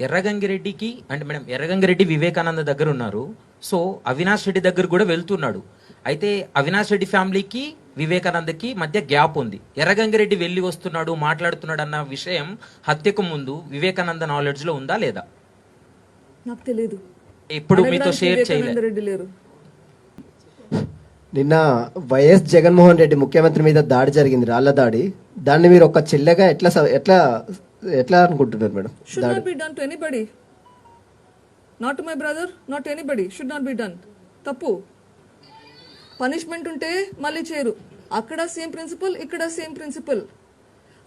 ఎర్రగంగిరెడ్డికి అంటే మేడం ఎర్రగంగిరెడ్డి వివేకానంద దగ్గర ఉన్నారు. సో అవినాష్ రెడ్డి దగ్గర కూడా వెళ్తున్నాడు. అయితే అవినాష్ రెడ్డి ఫ్యామిలీకి వివేకానందకి మధ్య గ్యాప్ ఉంది. ఎర్రగంగిరెడ్డి వెళ్ళి వస్తున్నాడు మాట్లాడుతున్నాడు అన్న విషయం హత్యకు ముందు వివేకానంద నాలెడ్జ్లో ఉందా లేదా? నాకు తెలియదు ఎప్పుడు మీతో షేర్ చేయలేదు నిన్న వైఎస్ జగన్మోహన్ రెడ్డి ముఖ్యమంత్రి మీద దాడి జరిగింది రాళ్ళ దాడి. దాన్ని మీరు ఒక చెల్లెగా ఎట్లా స- ఎట్లా ఎట్లా అనుకుంటున్నారు madam? Should not be done to anybody not to my brother not anybody should not be done తప్పు. పనిష్మెంట్ ఉంటే మళ్ళీ చేయరు. అక్కడ సేమ్ ప్రిన్సిపల్ ఇక్కడ సేమ్ ప్రిన్సిపల్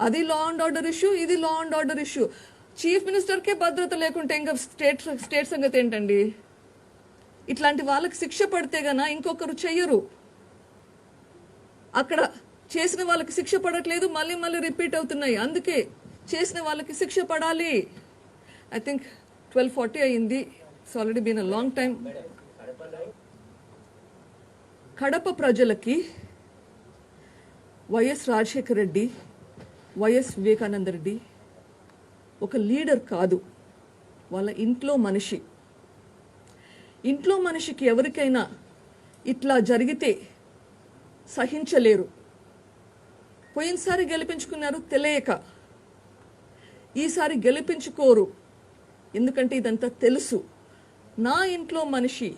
అది లా అండ్ ఆర్డర్ ఇష్యూ ఇది law and order issue chief మినిస్టర్కే భద్రత లేకుంటే ఇంకా స్టేట్ స్టేట్ సంగతి ఏంటండి? ఇట్లాంటి వాళ్ళకి శిక్ష పడితే గన ఇంకొకరు చెయ్యరు. అక్కడ చేసిన వాళ్ళకి శిక్ష పడట్లేదు మళ్ళీ మళ్ళీ రిపీట్ అవుతున్నాయి. అందుకే చేసిన వాళ్ళకి శిక్ష పడాలి. ఐ థింక్ ట్వెల్వ్ ఫార్టీ అయింది. It's already been a long time Kadapa ప్రజలకి వైఎస్ రాజశేఖర రెడ్డి వైఎస్ వివేకానంద రెడ్డి ఒక లీడర్ కాదు. వాళ్ళ ఇంట్లో మనిషి. ఇంట్లో మనిషికి ఎవరికైనా ఇట్లా జరిగితే సహించలేరు. పోయినసారి గెలిపించుకున్నారు తెలియక. ఈసారి గెలిపించుకోరు. ఎందుకంటే ఇదంతా తెలుసు. నా ఇంట్లో మనిషి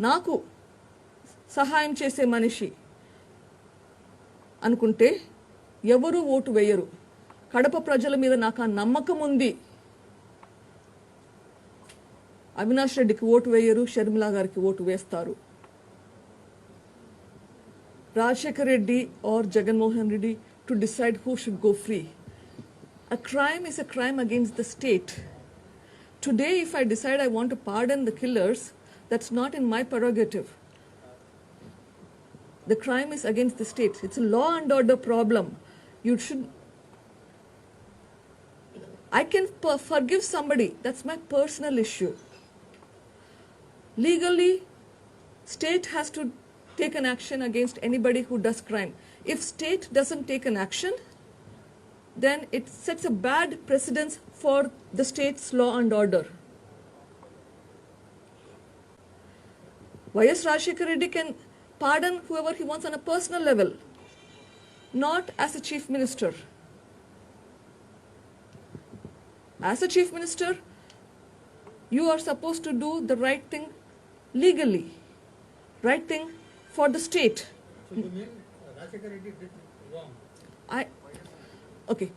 నాకు సహాయం చేసే మనిషి అనుకుంటే ఎవరు ఓటు వేయరు. కడప ప్రజల మీద నాకు ఆ నమ్మకం ఉంది. అవినాష్ రెడ్డికి ఓటు వేయరు షర్మిలా గారికి ఓటు వేస్తారు. Rajasekhar Reddy or Jaganmohan Reddy to decide who should go free. A crime is a crime against the state. Today, if I decide I want to pardon the killers, that's not in my prerogative. The crime is against the state. It's a law and order problem. You should. I can forgive somebody. That's my personal issue. Legally, state has to take an action against anybody who does crime if state doesn't take an action then it sets a bad precedence for the state's law and order ys rajshekar reddy can pardon whoever he wants on a personal level not as a chief minister as a chief minister you are supposed to do the right thing legally right thing for the state. So you mean Rajshekhar Reddy did wrong? I okay.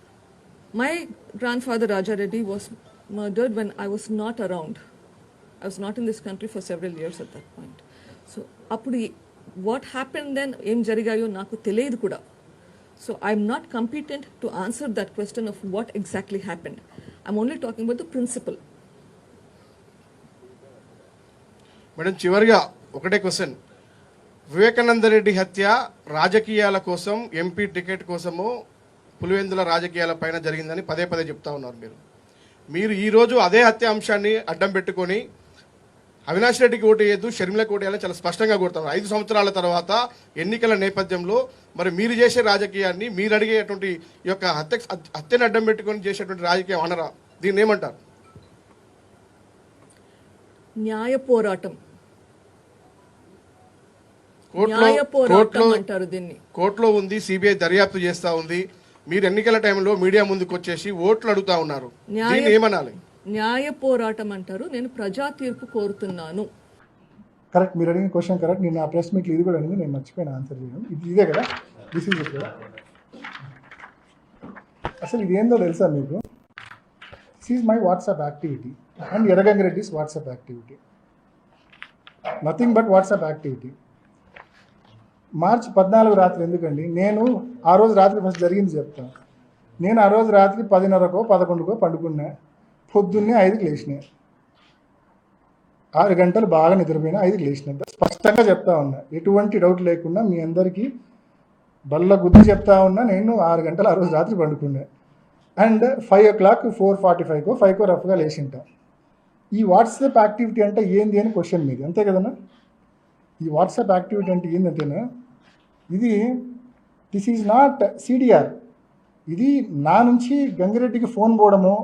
My grandfather Raja Reddy was murdered when I was not around. I was not in this country for several years at that point. So అప్పుడు what happen then ఏం జరిగాయో నాకు తెలియదు కూడా so I'm not competent to answer that question of what exactly happened I'm only talking about the principle madam చివరిగా ఒకటే question Vivekananda Reddy హత్య రాజకీయాల కోసం ఎంపీ టికెట్ కోసము పులివెందుల రాజకీయాల పైన జరిగిందని పదే పదే చెప్తా ఉన్నారు మీరు. మీరు ఈ రోజు అదే హత్య అంశాన్ని అడ్డం పెట్టుకొని అవినాష్ రెడ్డికి ఓటు వేయద్దు షర్మిలకు ఓటు వేయాలని చాలా స్పష్టంగా కొడతారు ఐదు సంవత్సరాల తర్వాత ఎన్నికల నేపథ్యంలో మరి మీరు చేసే రాజకీయాన్ని మీరు అడిగేటువంటి ఈ యొక్క హత్య హత్యను అడ్డం పెట్టుకొని చేసేటువంటి రాజకీయం అనరా? దీన్ని ఏమంటారు? న్యాయ పోరాటం. కోర్టులో న్యాయ పోరాటం కోర్టులో అంటారు దీన్ని. కోర్టులో ఉంది సిబిఐ దర్యాప్తు చేస్తా ఉంది. మీరు ఎన్నికల టైంలో మీడియా ముందుకు వచ్చేసి ఓట్లు అడుగుతా ఉన్నారు. న్యాయ- దీన్ని ఏమనాలి? న్యాయ పోరాటం అంటారు. నేను ప్రజా తీర్పు కోరుతున్నాను. కరెక్ట్ మీరు అడిగిన క్వశ్చన్ కరెక్ట్. నేను ఆ ప్రెస్ మీట్లో ఇది కూడా అడిగింది. నేను మర్చిపోయిన ఆన్సర్ చేయడం ఇది ఇదే కదా? దిస్ ఈజ్ కదా? అసలు ఇది ఏందో తెలుసా మీకు? This is my WhatsApp activity and Erragangireddy's WhatsApp activity nothing but WhatsApp activity మార్చి పద్నాలుగు రాత్రి ఎందుకండి? నేను ఆ రోజు రాత్రి ఫస్ట్ జరిగింది చెప్తాను నేను ఆ రోజు రాత్రి పదిన్నరకో పదకొండుకో పండుకున్నా. పొద్దున్నే ఐదుకి లేచినా. ఆరు గంటలు బాగా నిద్రపోయినా ఐదుకి లేచిన. స్పష్టంగా చెప్తా ఉన్నా. ఎటువంటి డౌట్ లేకుండా మీ అందరికీ బల్ల గుద్ది చెప్తా ఉన్నా. నేను ఆరు గంటలు ఆ రోజు రాత్రి పండుకున్నా. And five o'clock four forty ఫైవ్కో ఫైవ్కో రఫ్గా లేచింటా. ఈ వాట్సాప్ యాక్టివిటీ అంటే ఏంది అని క్వశ్చన్ మీది. అంతే కదన్నా? ఈ వాట్సాప్ యాక్టివిటీ అంటే ఏంటంటేనా ఇది దిస్ ఈజ్ నాట్ సిడిఆర్. ఇది నా నుంచి గంగిరెడ్డికి ఫోన్ పోవడము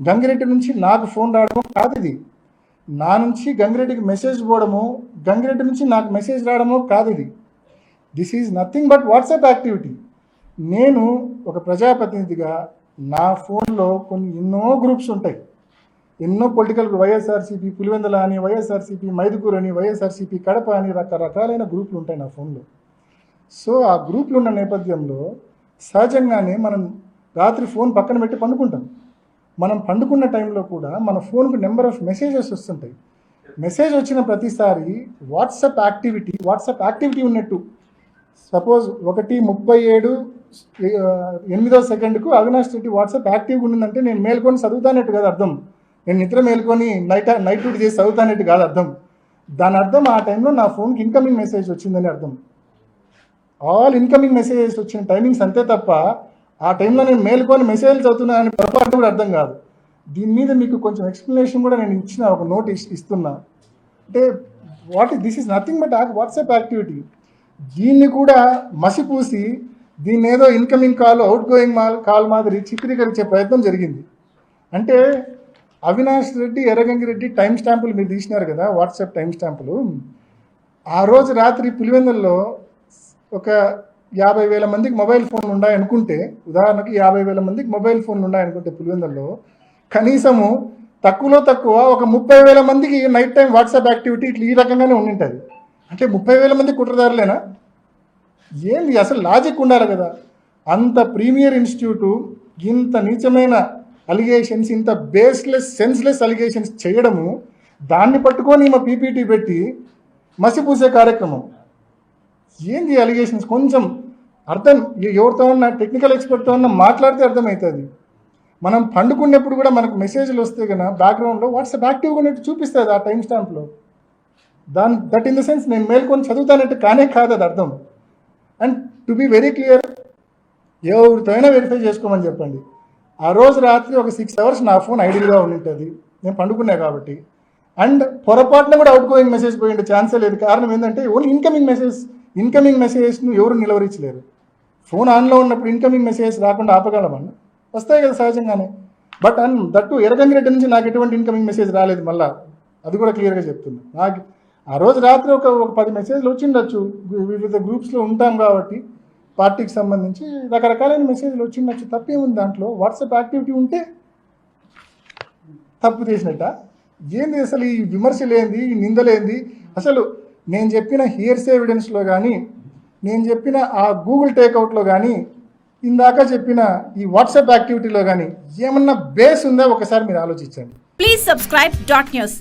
గంగిరెడ్డి నుంచి నాకు ఫోన్ రావడము కాదు ఇది. నా నుంచి గంగిరెడ్డికి మెసేజ్ పోవడము గంగిరెడ్డి నుంచి నాకు మెసేజ్ రావడము కాదు ఇది. This is nothing but WhatsApp activity. నేను ఒక ప్రజాప్రతినిధిగా నా ఫోన్లో కొన్ని ఎన్నో గ్రూప్స్ ఉంటాయి. ఎన్నో పొలిటికల్ వైఎస్ఆర్సీపీ పులివెందల అని వైఎస్ఆర్సీపీ మైదుకూరు అని వైఎస్ఆర్సీపీ కడప అని రకరకాలైన గ్రూపులు ఉంటాయి నా ఫోన్లో సో ఆ గ్రూపులు ఉన్న నేపథ్యంలో సహజంగానే మనం రాత్రి ఫోన్ పక్కన పెట్టి పండుకుంటాం. మనం పండుకున్న టైంలో కూడా మన ఫోన్కు నెంబర్ ఆఫ్ మెసేజెస్ వస్తుంటాయి. మెసేజ్ వచ్చిన ప్రతిసారి వాట్సాప్ యాక్టివిటీ వాట్సాప్ యాక్టివిటీ ఉన్నట్టు. సపోజ్ ఒకటి ముప్పై ఏడు ఎనిమిదో సెకండ్కు అవినాష్ రెడ్డి వాట్సాప్ యాక్టివ్గా ఉండిందంటే నేను మేల్కొని చదువుతానట్టు కదా అర్థం. నేను నిద్ర మేల్కొని నైట్ నైట్ డ్యూటీ చేసి చదువుతానట్టు కాదు అర్థం. దాని అర్థం ఆ టైంలో నా ఫోన్కి ఇన్కమింగ్ మెసేజ్ వచ్చిందని అర్థం. ఆల్ ఇన్కమింగ్ మెసేజెస్ వచ్చిన టైమింగ్స్ అంతే తప్ప ఆ టైంలో నేను మేల్కొని మెసేజ్లు చదువుతున్నానని పొరపాటు కూడా అర్థం కాదు. దీని మీద మీకు కొంచెం ఎక్స్ప్లెనేషన్ కూడా నేను ఇచ్చిన ఒక నోట్ ఇస్తున్నా. అంటే what this is nothing but WhatsApp activity దీన్ని కూడా మసిపూసి దీన్ని ఏదో incoming call outgoing call మాదిరి చిత్రీకరించే ప్రయత్నం జరిగింది. అంటే అవినాష్ రెడ్డి ఎర్రగంగి రెడ్డి టైం స్టాంపులు మీరు తీసినారు కదా వాట్సాప్ టైం స్టాంపులు ఆ రోజు రాత్రి పులివెందుల్లో ఒక యాభై వేల మందికి మొబైల్ ఫోన్లు ఉన్నాయనుకుంటే ఉదాహరణకి యాభై వేల మందికి మొబైల్ ఫోన్లు ఉన్నాయనుకుంటే పులివెందుల్లో కనీసము తక్కువలో తక్కువ ఒక ముప్పై వేల మందికి నైట్ టైం వాట్సాప్ యాక్టివిటీ ఇట్లా ఈ రకంగానే ఉండింటుంది. అంటే ముప్పై వేల మంది కుట్రదారులేనా? ఏంది? అసలు లాజిక్ ఉండాలి కదా. అంత ప్రీమియర్ ఇన్స్టిట్యూటు ఇంత నీచమైన అలిగేషన్స్ ఇంత బేస్లెస్ సెన్స్లెస్ అలిగేషన్స్ చేయడము దాన్ని పట్టుకొని మా పీపీటీ పెట్టి మసిపూసే కార్యక్రమం. ఏంది అలిగేషన్స్ కొంచెం అర్థం ఎవరితో ఉన్న టెక్నికల్ ఎక్స్పర్ట్తో ఉన్న మాట్లాడితే అర్థమవుతుంది మనం పండుకున్నప్పుడు కూడా మనకు మెసేజ్లు వస్తే కనుక బ్యాక్గ్రౌండ్లో వాట్సాప్ యాక్టివ్గా ఉన్నట్టు చూపిస్తుంది ఆ టైం స్టాంప్లో దాని దట్ ఇన్ ద సెన్స్ నేను మేల్కొని చదువుతానంటే కానే కాదు అది అర్థం. And to be very clear ఎవరితో అయినా వెరిఫై చేసుకోమని చెప్పండి. ఆ రోజు రాత్రి ఒక సిక్స్ అవర్స్ నా ఫోన్ ఐడియల్గా ఉంటుంది నేను పండుకున్నా కాబట్టి. అండ్ పొరపాటున కూడా అవుట్ గోయింగ్ మెసేజ్ పోయిండే ఛాన్సే లేదు. కారణం ఏంటంటే ఓన్లీ ఇన్కమింగ్ మెసేజ్ ఇన్కమింగ్ మెసేజ్ను ఎవరు నిలవరించలేరు. ఫోన్ ఆన్లో ఉన్నప్పుడు ఇన్కమింగ్ మెసేజ్ రాకుండా ఆపగలమన్న వస్తాయి కదా సహజంగానే. బట్ అన్ దట్టు ఎరగంగిరెడ్డి నుంచి నాకు ఎటువంటి ఇన్కమింగ్ మెసేజ్ రాలేదు మళ్ళా. అది కూడా క్లియర్గా చెప్తున్నా. నాకు ఆ రోజు రాత్రి ఒక ఒక పది మెసేజ్లు వచ్చిండొచ్చు. వివిధ గ్రూప్స్లో ఉంటాం కాబట్టి. పార్టీకి సంబంధించి రకరకాలైన మెసేజ్లు వచ్చిండొచ్చు. తప్పేముంది దాంట్లో? వాట్సాప్ యాక్టివిటీ ఉంటే తప్పు చేసినట్ట? ఏంది అసలు ఈ విమర్శలేంది ఈ నిందలేంది అసలు నేను చెప్పిన హియర్స్ ఎవిడెన్స్లో కానీ నేను చెప్పిన ఆ గూగుల్ టేక్అవుట్లో కానీ ఇందాక చెప్పిన ఈ వాట్సాప్ యాక్టివిటీలో కానీ ఏమన్నా బేస్ ఉందా? ఒకసారి మీరు ఆలోచించండి. Please subscribe dot news